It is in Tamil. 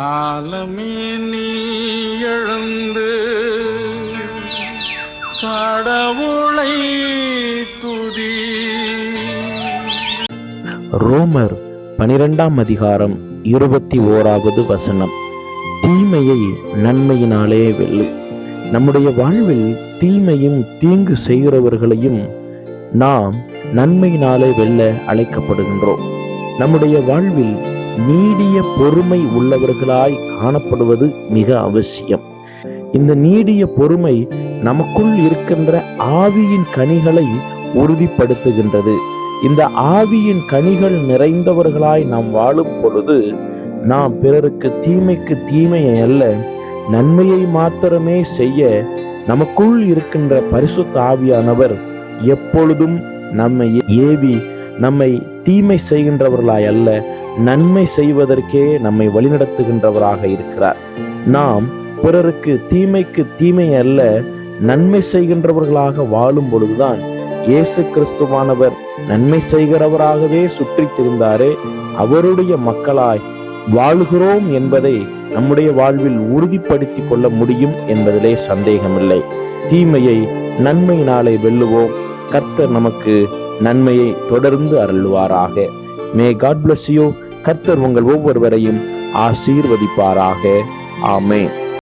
காலமே நீ எழுந்து கடவுளை துதி. ரோமர் பனிரெண்டாம் அதிகாரம் இருபத்தி ஓராவது வசனம். தீமையை நன்மையினாலே வெல்லு. நம்முடைய வாழ்வில் தீமையும் தீங்கு செய்கிறவர்களையும் நாம் நன்மையினாலே வெல்ல அழைக்கப்படுகின்றோம். நம்முடைய வாழ்வில் நீடிய பொறுமை உள்ளவர்களாய் காணப்படுவது மிக அவசியம். இந்த நீடிய பொறுமை நமக்குள் இருக்கின்ற ஆவியின் கனிகளை உறுதிப்படுத்துகின்றது. இந்த ஆவியின் கனிகள் நிறைந்தவர்களாய் நாம் வாழும் பொழுது நாம் பிறருக்கு தீமைக்கு தீமையை அல்ல நன்மையை மாத்திரமே செய்ய நமக்குள் இருக்கின்ற பரிசுத்த ஆவியானவர் எப்பொழுதும் நம்மை ஏவி நம்மை தீமை செய்கின்றவர்களாய் அல்ல நன்மை செய்வதற்கே நம்மை வழிநடத்துகின்றவராக இருக்கிறார். நாம் பிறருக்கு தீமைக்கு தீமை அல்ல நன்மை செய்கின்றவர்களாக வாழும் பொழுதுதான் இயேசு கிறிஸ்துவானவர் நன்மை செய்கிறவராகவே சுற்றி திருந்தாரே அவருடைய மக்களாய் வாழுகிறோம் என்பதை நம்முடைய வாழ்வில் உறுதிப்படுத்திக் கொள்ள முடியும் என்பதிலே சந்தேகமில்லை. தீமையை நன்மையினாலே வெல்லுவோம். கர்த்தர் நமக்கு நன்மையை தொடர்ந்து அருள்வாராக. மே காட் பிளஸ் யூ கர்த்தர் உங்கள் ஒவ்வொருவரையும் ஆசீர்வதிப்பாராக. ஆமே